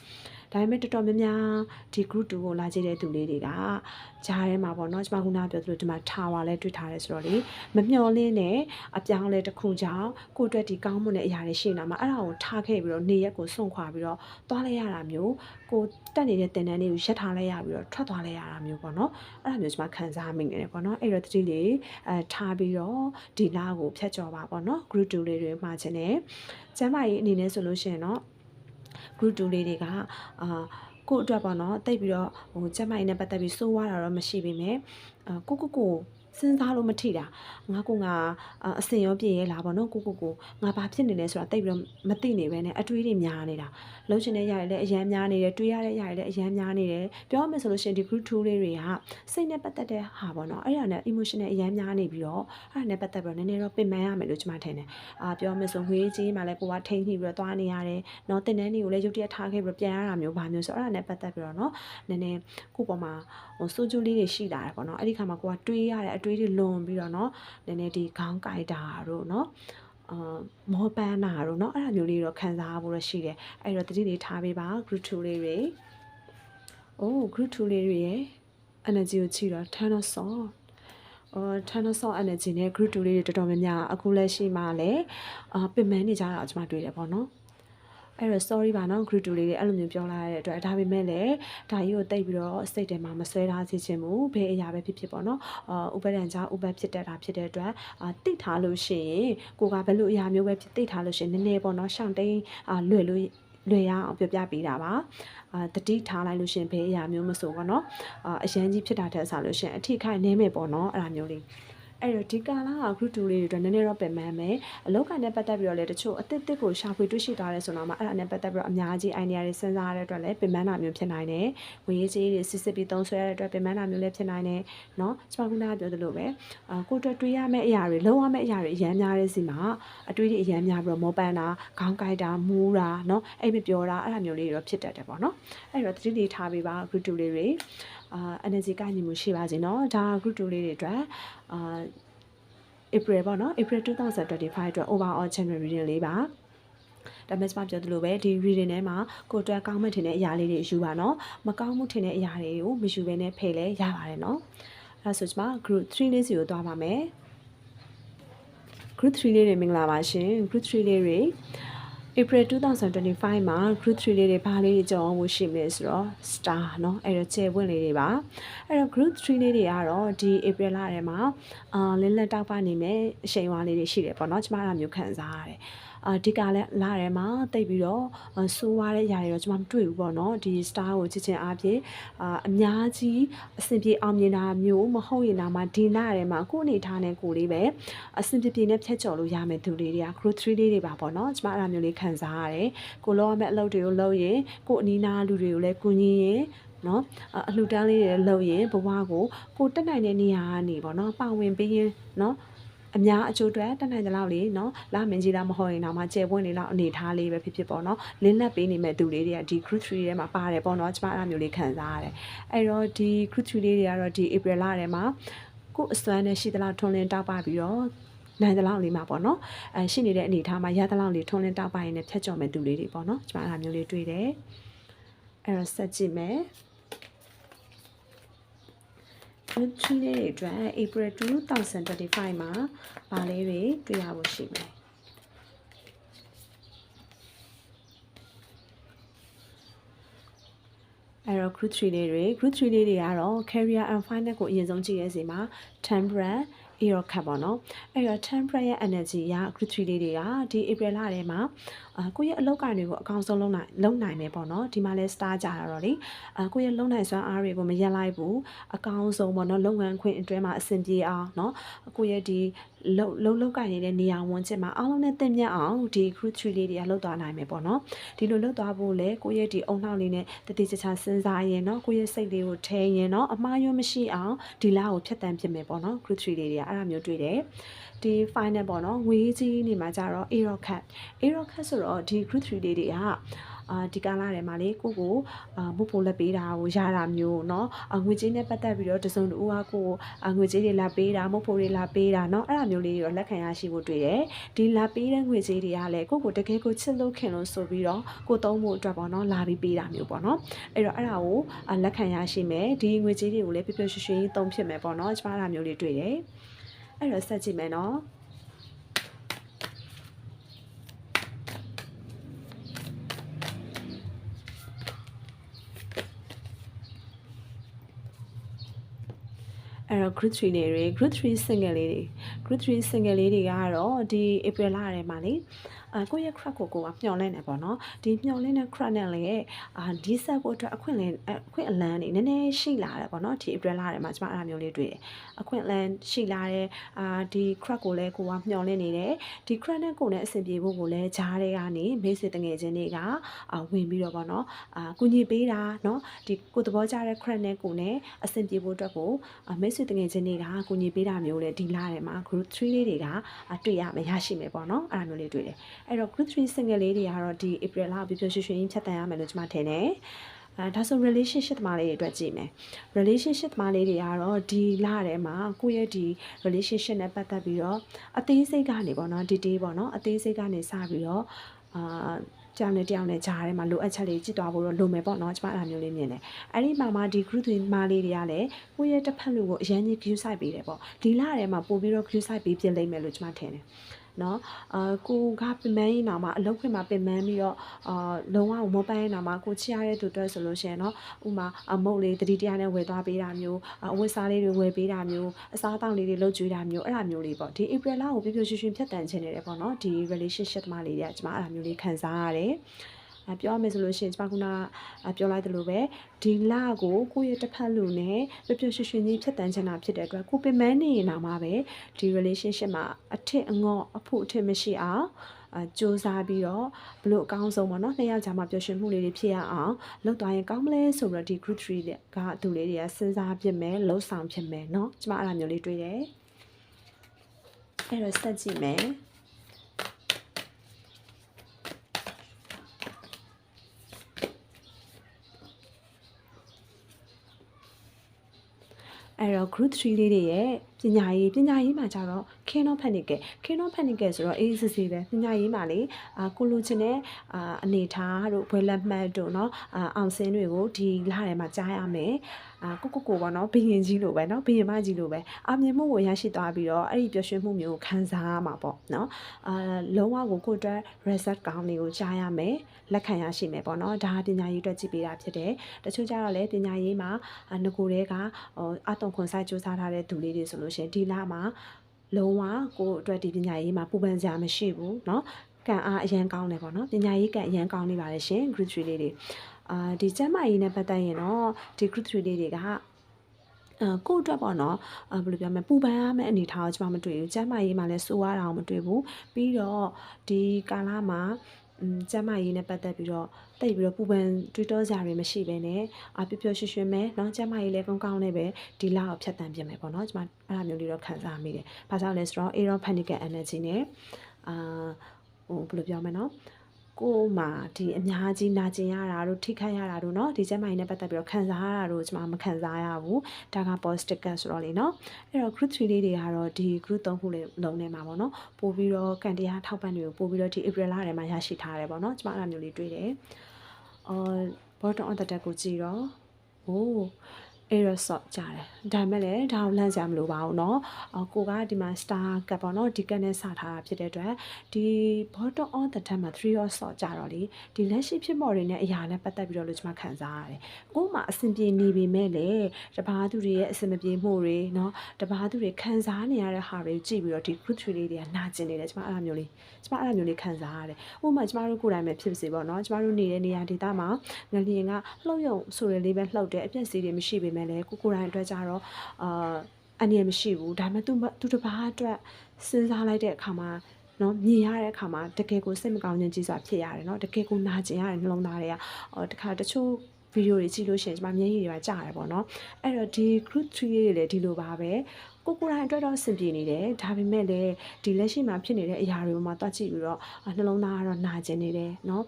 ဒါပေမဲ့တော်တော်များများဒီ group 2ကိုလာကြည့်တဲ့သူလေးတွေကဂျားထဲမှာပေါ့နော်ကျွန်မခုနပြောသလိုဒီမှာ tower လဲတွေ့ထားရဲဆိုတော့လေမမျောလင်းနဲ့အပြောင်းလဲတစ်ခုကြောင့်ကိုအတွက်ဒီကောင်းမွန်တဲ့အရာတွေရှိနေတာမှာအဲ့ဒါကိုထားခဲ့ပြီးတော့နေရက်ကိုစွန့်ခွာပြီးတော့သွားလဲရတာမျိုးကိုတက်နေတဲ့တင်တန်းလေးကိုရက်ထားလဲရပြီးတော့ထွက်သွားလဲရတာမျိုးပေါ့နော်အဲ့ဒါမျိုးကျွန်မခံစားမိနေတယ်ပေါ့နော်အဲ့တော့တတိလေးအဲထားပြီးတော့ဒီလာကိုဖြတ်ကျော်ပါပေါ့နော် group 2လေးတွေမှာခြင်းနဲ့ကျမ်းမာရေးအနေနဲ့ဆိုလို့ရှိရင်တော့ group 2လေးတွေကအာကို့အတွက်ပေါ့နော်တိတ်ပြီးတော့ဟိုချက်မိုင်နဲ့ပတ်သက်ပြီးစိုးွားတာတော့မရှိပေမဲ့အာကိုကိုကို စဉ်းစားလို့မထိတာငါကငါအစင်ရောပြည့်ရဲလားပေါ့နော်ကိုကိုကိုငါဘာဖြစ်နေလဲဆိုတာတိတ်ပြီးတော့မသိနေပဲနဲ့အတွေးတွေများနေတာလှုပ်ရှင်တဲ့ຢာတွေလည်းအရန်များနေတယ်တွေးရတဲ့ຢာတွေလည်းအရန်များနေတယ်ပြောရမယ်ဆိုလို့ရှိရင်ဒီ group 2လေးတွေကစိတ်နဲ့ပတ်သက်တဲ့ဟာပေါ့နော်အဲ့ဒါနဲ့ emotional အရန်များနေပြီးတော့အဲ့ဒါနဲ့ပတ်သက်ပြီးတော့နည်းနည်းတော့ပင်ပန်းရမယ်လို့ကျွန်မထင်တယ်အာပြောရမယ်ဆိုငွေကြီးမှလည်းကိုကထိန်းပြီးတော့သွားနေရတယ်နော်တင်တန်းတွေကိုလည်းရုပ်တရက်ထားခဲ့ပြီးတော့ပြန်ရတာမျိုးဘာမျိုးဆိုအဲ့ဒါနဲ့ပတ်သက်ပြီးတော့နော်နည်းနည်းကိုပေါ်မှာဟိုစိုးကျိုးလေးတွေရှိလာတယ်ပေါ့နော်အဲ့ဒီခါမှာကိုကတွေးရတဲ့အတွေးတွေလွန်ပြီးတော့เนาะနည်းနည်းဒီခေါင်းကိုက်တာတို့เนาะအာမောပန်းတာတို့เนาะအဲ့ဒါမျိုးလေးတော့ခံစားဖို့ရရှိတယ်အဲ့တော့တတိလေးထားပေးပါ group 2လေးတွေအိုး group 2လေးတွေရဲ့ energy ကိုကြည့်တော့ turn off song အော် tunnel song energy နဲ့ group 2လေးတွေတော်တော်များများအခုလက်ရှိမှလည်းအာပင်ပန်းနေကြတာကျွန်မတွေ့တယ်ပေါ့နော် အဲ့တော့ sorry ပါနော် group 2လေးတွေအဲ့လိုမျိုးပြောလာရတဲ့အတွက်ဒါပေမဲ့လည်းဒါကြီးကိုတိတ်ပြီးတော့စိတ်ထဲမှာမဆွဲထားစေချင်ဘူးဘယ်အရာပဲဖြစ်ဖြစ်ပေါ့နော်အာဥပဒံကြောင့်ဥပဖြစ်တတ်တာဖြစ်တဲ့အတွက်အာတိတ်ထားလို့ရှိရင်ကိုကဘယ်လိုအရာမျိုးပဲဖြစ်တိတ်ထားလို့ရှိရင်နည်းနည်းပေါ့နော်ရှောင်းတိန်အာလွယ်လို့လွယ်ရအောင်ပြောပြပေးတာပါအာတတိထားလိုက်လို့ရှင်ဘယ်အရာမျိုးမဆိုပေါ့နော်အာအရန်ကြီးဖြစ်တာတဲ့ဆာလို့ရှင်အထိခိုက်နေမယ်ပေါ့နော်အဲ့ဒါမျိုးလေး အဲ့တော့ဒီကာလာက group 2လေးတွေအတွက်နည်းနည်းတော့ပင်ပန်းမယ်အလောက်ကနဲ့ပတ်သက်ပြီးတော့လည်းတချို့အသစ်တစ်ကိုရှာဖွေတွေ့ရှိသွားတယ်ဆိုတော့မှအဲ့ဒါနဲ့ပတ်သက်ပြီးတော့အများကြီး idea တွေစဉ်းစားရတဲ့အတွက်လည်းပင်ပန်းတာမျိုးဖြစ်နိုင်တယ်ငွေရေးကြေးတွေစစ်စစ်ပြီးသုံးဆွဲရတဲ့အတွက်ပင်ပန်းတာမျိုးလည်းဖြစ်နိုင်တယ်เนาะကျွန်မခုနကပြောသလိုပဲအာကိုအတွက်တွေးရမယ့်အရာတွေလုံးဝမယ့်အရာတွေအများများတဲ့စီမှာအတွေးတွေအများများပြီးတော့မောပန်းတာခေါင်းကိုက်တာမူးတာเนาะအဲ့မပြောတာအဲ့ဒါမျိုးလေးတွေတော့ဖြစ်တတ်တယ်ပေါ့နော်အဲ့တော့တတိလေးထားပေးပါ group 2လေးတွေ အာ energy ကိုက်ညီမှုရှိပါစေနော်ဒါ group 2လေးတွေအတွက်အာ April ပေါ့နော် April 2025အတွက် overall general reading လေးပါဒါမှမဟုတ်ပြောသလိုပဲဒီ reading ထဲမှာကိုတွက်ကောင်းမှထင်တဲ့အရာလေးတွေယူပါနော်မကောင်းမှုထင်တဲ့အရာတွေကိုမယူဘဲနဲ့ဖယ်လဲရပါတယ်နော်အဲဆိုကျွန်မ group 3လေးစီကိုသွားပါမယ် group 3လေးတွေမင်္ဂလာပါရှင် group 3လေးတွေ April 2025မှာ group 3လေးတွေဘာလေးတွေကြောင်းဖို့ရှိမလဲဆိုတော့ star เนาะအဲ့တော့ကျယ်ပွင့်လေးတွေပါအဲ့တော့ group 3လေးတွေကတော့ဒီ April လထဲမှာအာလင်းလက်တောက်ပါနေမယ်အချိန်ဝါလေးတွေရှိတယ်ပေါ့เนาะကျမတို့မျိုးခံစားရတယ် အာဒီကလည်းလာထဲမှာတိတ်ပြီးတော့ဆိုးွားတဲ့ຢာတွေတော့ကျွန်မမတွေ့ဘူးပေါ့နော်ဒီ star ကိုချစ်ချင်အားဖြင့်အာအများကြီးအဆင်ပြေအောင်မြင်တာမျိုးမဟုတ်ရင်တော့မှဒီနာထဲမှာကိုယ်အနေထားနဲ့ကိုယ်လေးပဲအဆင်ပြေပြေနဲ့ဖြတ်ကျော်လို့ရမယ်သူလေးတွေက group 3လေးတွေပါပေါ့နော်ကျွန်မအဲ့လိုမျိုးလေးခံစားရတယ်ကိုလောရမယ့်အလုပ်တွေကိုလုပ်ရင်ကိုအနီးနားလူတွေကိုလည်းကူညီရင်နော်အလှူဒန်းလေးတွေလုပ်ရင်ဘဝကိုကိုတက်နိုင်တဲ့နေရာကနေပေါ့နော်ပါဝင်ပေးရင်နော် အများအကျိုးအတွက်တက်နိုင်ကြလောက်လေနော်လာမင်းကြီးလားမဟုတ်ရင်တော့မှကျယ်ပွင့်နေလောက်အနေထားလေးပဲဖြစ်ဖြစ်ပေါ့နော်လင်းလက်ပေးနေမဲ့သူလေးတွေကဒီ group 3ထဲမှာပါတယ်ပေါ့နော်ကျမအဲ့လိုမျိုးလေးခံစားရတယ်အဲ့တော့ဒီ group 3လေးတွေကတော့ဒီ April လထဲမှာကိုအစွမ်းနဲ့ရှိသလားထွန်းလင်းတောက်ပါပြီးတော့နိုင်တဲ့လောက်လေးမှာပေါ့နော်အဲရှိနေတဲ့အနေထားမှာရတဲ့လောက်လေးထွန်းလင်းတောက်ပါရင်လည်းဖြတ်ကျော်မဲ့သူလေးတွေပေါ့နော်ကျမအဲ့လိုမျိုးလေးတွေ့တယ်အဲ့တော့ဆက်ကြည့်မယ် Group 3လေးတွေအတွက် April 2025မှာဘာလေးတွေတွေ့ရဖို့ရှိမလဲအဲ့တော့ group 3လေးတွေ group 3လေးတွေကတော့ career and finance ကိုအရင်ဆုံးကြည့်ရစီမှာ temperate အေရောခတ်ပေါ့နော်အဲ့တော့ temperate ရဲ့ energy က group 3လေးတွေကဒီ April လထဲမှာအာကိုယ့်ရဲ့အလုပ်ကနေကိုအကောင်းဆုံးလုပ်နိုင်လုပ်နိုင်မယ်ပေါ့နော်ဒီမှာလဲ star ကြတာတော့လေအာကိုယ့်ရဲ့လုပ်နိုင်စွမ်းအားတွေကိုမရက်လိုက်ဘူးအကောင်းဆုံးပေါ့နော်လုပ်ငန်းခွင်အတွင်းမှာအဆင်ပြေအောင်เนาะကိုယ့်ရဲ့ဒီလုံလုံလောက်ကိုင်နေတဲ့နေရာဝန်ကျင်မှာအားလုံးနဲ့တင်မြတ်အောင်ဒီ group 3လေးတွေကလှုပ်သွားနိုင်မယ်ပေါ့နော်ဒီလိုလှုပ်သွားဖို့လဲကိုယ့်ရဲ့ဒီအုံနောက်လေးနဲ့တတိချာချာစဉ်းစားရင်เนาะကိုယ့်ရဲ့စိတ်လေးကိုထဲရင်เนาะအမှားယွင်းမရှိအောင်ဒီလကိုဖြတ်တန်းဖြစ်မယ်ပေါ့နော် group 3လေးတွေက အဲ့ဒါမျိုးတွေ့တယ်ဒီ final ပေါ့နော်ငွေကြီးနေမှာကြတော့ aero cut aero cut ဆိုတော့ဒီ group 3လေးတွေကအာဒီကာလာထဲမှာလေကိုကိုအာမုတ်ဖို့လက်ပေးတာကိုရတာမျိုးเนาะငွေကြေးနဲ့ပတ်သက်ပြီးတော့တစုံတူကကိုငွေကြေးတွေလာပေးတာမုတ်ဖို့တွေလာပေးတာเนาะအဲ့ဒါမျိုးလေးတွေတော့လက်ခံရရှိဖို့တွေ့တယ်ဒီလာပေးတဲ့ငွေကြေးတွေကလည်းကိုကိုတကယ်ကိုချစ်လို့ခင်လို့ဆိုပြီးတော့ကိုသုံးဖို့အတွက်ပေါ့เนาะလာပြီးပေးတာမျိုးပေါ့เนาะအဲ့တော့အဲ့ဒါကိုလက်ခံရရှိမယ်ဒီငွေကြေးတွေကိုလည်းပြပြရွှေရွှေသုံးဖြစ်မယ်ပေါ့เนาะကျမအဲ့ဒါမျိုးလေးတွေ့တယ် အဲ့တော့ဆက်ကြည့်မယ်နော်အဲ့တော့ group 3နေတွေ group 3 single လေးတွေ group 3 single လေးတွေကတော့ဒီ April လထဲမှာလေ ကိုယ့်ရဲ့ crack ကိုကိုကမျှော်လင့်နေပေါ့နော်ဒီမျှော်လင့်တဲ့ crack နဲ့လည်းအာဒီဆက်ဖို့အတွက်အခွင့်အလမ်းအခွင့်အလမ်းနေနည်းနည်းရှိလာတယ်ပေါ့နော်ဒီ April လထဲမှာကျွန်မအဲ့ဒါမျိုးလေးတွေ့တယ်အခွင့်အလမ်းရှိလာတဲ့အာဒီ crack ကိုလည်းကိုကမျှော်လင့်နေတယ်ဒီ crack နဲ့ကိုနဲ့အဆင်ပြေဖို့ကိုလည်းဂျားတွေကနေမိတ်ဆွေတငယ်ချင်းတွေကအာဝင်ပြီးတော့ပေါ့နော်အာကုညီပေးတာနော်ဒီကိုသဘောကျတဲ့ crack နဲ့ကိုနဲ့အဆင်ပြေဖို့အတွက်ကိုမိတ်ဆွေတငယ်ချင်းတွေကကုညီပေးတာမျိုးလေဒီလထဲမှာ group 3လေးတွေကတွေ့ရမယ်ရရှိမယ်ပေါ့နော်အဲ့ဒါမျိုးလေးတွေ့တယ်အဲ့တော့ group 3 single လေးတွေကတော့ဒီ April လပြပြရွှေရွှေရင်းဖြတ်တန်းရမယ်လို့ကျွန်မထင်တယ်အဲဒါဆို relationship သမားလေးတွေအတွက်ကြည့်မယ် relationship သမားလေးတွေကတော့ဒီလထဲမှာကိုယ့်ရဲ့ဒီ relationship နဲ့ပတ်သက်ပြီးတော့အသေးစိတ်ကနေပေါ့နော် detail ပေါ့နော်အသေးစိတ်ကနေစပြီးတော့အာကြောင်နဲ့တယောက်နဲ့ဂျားထဲမှာလိုအပ်ချက်လေးကြည့်သွားဖို့တော့လိုမယ်ပေါ့နော်ကျွန်မအဲ့ဒါမျိုးလေးမြင်တယ်အဲ့ဒီမှာမှဒီ group တွေမှားလေးတွေကလည်းကိုယ့်ရဲ့တစ်ဖက်လူကိုအရင်ကြီး view site ပေးတယ်ပေါ့ဒီလထဲမှာပို့ပြီးတော့ view site ပေးပြလိမ့်မယ်လို့ကျွန်မထင်တယ် နော်အာကိုကပင်မရင်တော့မှအလုပ်ခွင်မှာပင်မပြီးတော့အာလုံးဝမပန်းရင်တော့မှကိုချရတဲ့သူတွေဆိုလို့ရှိရင်နော်ဥမာအမုတ်လေးတတိတရားနဲ့ဝယ်သွားပေးတာမျိုးအဝတ်စားလေးတွေဝယ်ပေးတာမျိုးအစားအသောက်လေးတွေလုပ်ကျွေးတာမျိုးအဲ့ဒါမျိုးလေးပေါ့ဒီ April လကိုပြပြရွှင်ရွှင်ဖြတ်တန်းခြင်းနေတယ်ပေါ့နော်ဒီ relationship သမားလေးတွေကကျွန်မအဲ့ဒါမျိုးလေးခံစားရတယ်အ ပြောရမယ်ဆိုလို့ရှိရင်ကျွန်မခုနကပြောလိုက်သလိုပဲဒီလကိုကိုယ့်ရဲ့တစ်ဖက်လူနဲ့ပြပြရွှင်ရွှင်ကြီးဖြတ်တန်းချင်တာဖြစ်တဲ့အတွက်ကိုပင်မနေရင်တော့မှပဲဒီ relationship မှာအထစ်အငေါ့အဖို့အထစ်မရှိအောင်အစူးစမ်းပြီးတော့ဘလို့အကောင်းဆုံးပေါ့နော်နှစ်ယောက်ကြားမှာပျော်ရွှင်မှုလေးတွေဖြစ်ရအောင်လုပ်သွားရင်ကောင်းမလဲဆိုတော့ဒီ group 3ကသူလေးတွေကစဉ်းစားဖြစ်မယ်လှုပ်ဆောင်ဖြစ်မယ်เนาะကျမအဲ့လိုမျိုးလေးတွေ့တယ်အဲ့တော့ဆက်ကြည့်မယ် အဲ့တော့ group 3လေးတွေရဲ့ ပြ ပညာရေးပညာရေးမှာကျတော့ king of pentacle king of pentacle ဆိုတော့အေးစစ်စစ်ပဲပညာရေးမှာလေအာကိုလိုချင်တဲ့အာအနေထားတို့ဘွဲလက်မှတ်တို့เนาะအာအောင်စင်းတွေကိုဒီလထဲမှာကြားရမယ်အာကိုကိုကိုပေါ့နော်ဘယင်ကြီးလိုပဲเนาะဘယင်မကြီးလိုပဲအမြင်မှုကိုရရှိသွားပြီးတော့အဲ့ဒီပျော်ရွှင်မှုမျိုးကိုခံစားရမှာပေါ့เนาะအာလုံးဝကိုကိုယ့်အတွက် reset ကောင်းတွေကိုကြားရမယ်လက်ခံရရှိမယ်ပေါ့เนาะဒါပညာရေးအတွက်ကြည့်ပေးတာဖြစ်တယ်တချို့ကျတော့လေပညာရေးမှာအာငကိုတွေကဟိုအတုံခွန်ဆိုင်စူးစမ်းထားတဲ့သူလေးတွေဆိုလို့ ရှရင်ဒီလမှာလုံးဝကိုယ့်အတွက်ဒီပညာရေးမှာပူပန်စရာမရှိဘူးเนาะကံအားအရန်ကောင်းတယ်ပေါ့နော်ပညာရေးကံအရန်ကောင်းနေပါတယ်ရှင် group 3လေးတွေအာဒီကျမ်းမာရေးနဲ့ပတ်သက်ရင်တော့ဒီ group 3လေးတွေကအာကိုယ့်အတွက်ပေါ့နော်အာဘယ်လိုပြောမလဲပူပန်ရမယ့်အနေအထားကိုကျွန်မမတွေ့ဘူးကျမ်းမာရေးမှာလည်းစိုးရတာအောင်မတွေ့ဘူးပြီးတော့ဒီကာလမှာอืม ကျမ်းမာရေးနဲ့ပတ်သက်ပြီးတော့တိတ်ပြီးတော့ပူပန်တွေးတောစရာတွေမရှိဘဲနဲ့အာပျော်ပျော်ရွှင်ရွှင်ပဲเนาะကျမ်းမာရေးလည်းကောင်းကောင်းနဲ့ပဲဒီလကိုဖြတ်တန်းပြမယ်ပေါ့เนาะကျွန်မအဲ့လိုမျိုးလေးတော့ခံစားမိတယ်။ဘာကြောင့်လဲဆိုတော့ Aeron Panic Energy နဲ့အာဟိုဘယ်လိုပြောမလဲเนาะ ကိုယ်မှာဒီအများကြီးနာကျင်ရတာတို့ထိခိုက်ရတာတို့เนาะဒီကျမ်းမာရေးနဲ့ပတ်သက်ပြီးတော့ခံစားရတာတို့ကျွန်မမခံစားရဘူးဒါက positive ကဆိုတော့လေเนาะအဲ့တော့ group 3လေးတွေကတော့ဒီ group 3ခုလေးလုံးထဲမှာပေါ့เนาะပို့ပြီးတော့ကန်တရားထောက်ပံ့တွေကိုပို့ပြီးတော့ဒီ April လထဲမှာရရှိထားတယ်ပေါ့เนาะကျွန်မအဲ့လိုမျိုးလေးတွေ့တယ်အော် bottom of the deck ကိုကြည့်တော့ဟိုး error sort ကြတယ်ဒါပေမဲ့လည်းဒါကိုလန့်စရာမလိုပါဘူးเนาะအကိုကဒီမှာ star ကပ်ပေါ့เนาะဒီကပ်နဲ့စထားတာဖြစ်တဲ့အတွက်ဒီ bottom of the deck မှာ3 of sort ကြတော့လေဒီလက်ရှိဖြစ်ပေါ်တွေနဲ့အရာနဲ့ပတ်သက်ပြီးတော့လို့ကျွန်မခံစားရတယ်ကို့မှာအဆင်ပြေနေပေမဲ့လည်းတပားသူတွေရဲ့အဆင်မပြေမှုတွေเนาะတပားသူတွေခံစားနေရတဲ့ဟာတွေကိုကြည့်ပြီးတော့ဒီ group 3လေးတွေကနာကျင်နေတယ်ကျွန်မအဲ့လိုမျိုးလေးကျွန်မအဲ့လိုမျိုးလေးခံစားရတယ်ဥပမာကျွန်မတို့ကိုယ်တိုင်ပဲဖြစ်စေပေါ့เนาะကျွန်မတို့နေတဲ့နေရာဒေသမှာငလျင်ကလှုပ်ယုံဆိုရလေးပဲလှုပ်တယ်အပြည့်စီတွေမရှိပေမဲ့ လည်းကိုကိုယ်တိုင်အတွက်ကြတော့အာအနေမရှိဘူးဒါပေမဲ့သူသူတစ်ပါးအတွက်စဉ်းစားလိုက်တဲ့အခါမှာနော်မြင်ရတဲ့အခါမှာတကယ်ကိုစိတ်မကောင်းခြင်းကြီးစွာဖြစ်ရတယ်နော်တကယ်ကိုနာကျင်ရတဲ့နှလုံးသားတွေကအော်တခါတချို့ ဗီဒီယိုတွေကြည့်လို့ရှိရင်ကျွန်မမျက်ရည်တွေကကျရတယ်ပေါ့နော်အဲ့တော့ဒီ group 3လေးတွေလည်းဒီလိုပါပဲကိုကိုယ်တိုင်အတွက်တော့အဆင်ပြေနေတယ်ဒါပေမဲ့လည်းဒီလက်ရှိမှာဖြစ်နေတဲ့အရာတွေပေါ်မှာတွားကြည့်ပြီးတော့နှလုံးသားကတော့နာကျင်နေတယ်เนาะ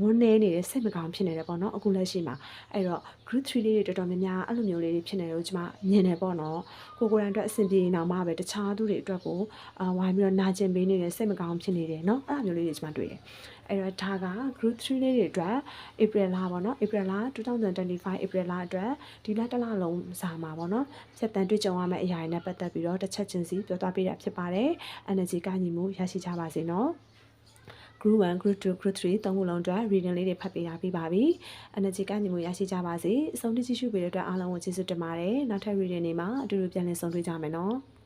ဝန်းနေနေတယ်စိတ်မကောင်းဖြစ်နေတယ်ပေါ့နော်အခုလက်ရှိမှာအဲ့တော့ group 3လေးတွေတော်တော်များများအဲ့လိုမျိုးလေးတွေဖြစ်နေလို့ကျွန်မမြင်တယ်ပေါ့နော်ကိုကိုယ်တိုင်အတွက်အဆင်ပြေနေအောင်မှပဲတခြားသူတွေအတွက်ကိုအာဝိုင်းပြီးတော့နာကျင်ပေးနေတယ်စိတ်မကောင်းဖြစ်နေတယ်เนาะအဲ့လိုမျိုးလေးတွေကျွန်မတွေ့တယ် အဲ့တော့ဒါက group 3လေးတွေအတွက် April လပေါ့နော် April လ2025 April လအတွက်ဒီလတစ်လလုံးစာမှာပေါ့နော်ဖြတ်တန်းတွေ့ကြုံရမယ့်အရာတွေနဲ့ပတ်သက်ပြီးတော့တစ်ချက်ချင်းစီပြောသွားပေးတာဖြစ်ပါတယ် energy ကညီမှုရရှိကြပါစေနော် group 1 group 2 group 3သုံးခုလုံးအတွက် reading လေးတွေဖတ်ပေးတာပြီးပါပြီ။ energy ကညီမှုရရှိကြပါစေ။အဆုံးထိကြည့်ရှုပေးတဲ့အတွက်အားလုံးကိုကျေးဇူးတင်ပါတယ်။နောက်ထပ် reading တွေမှာအတူတူပြန်လည်ဆုံတွေ့ကြမယ်နော်။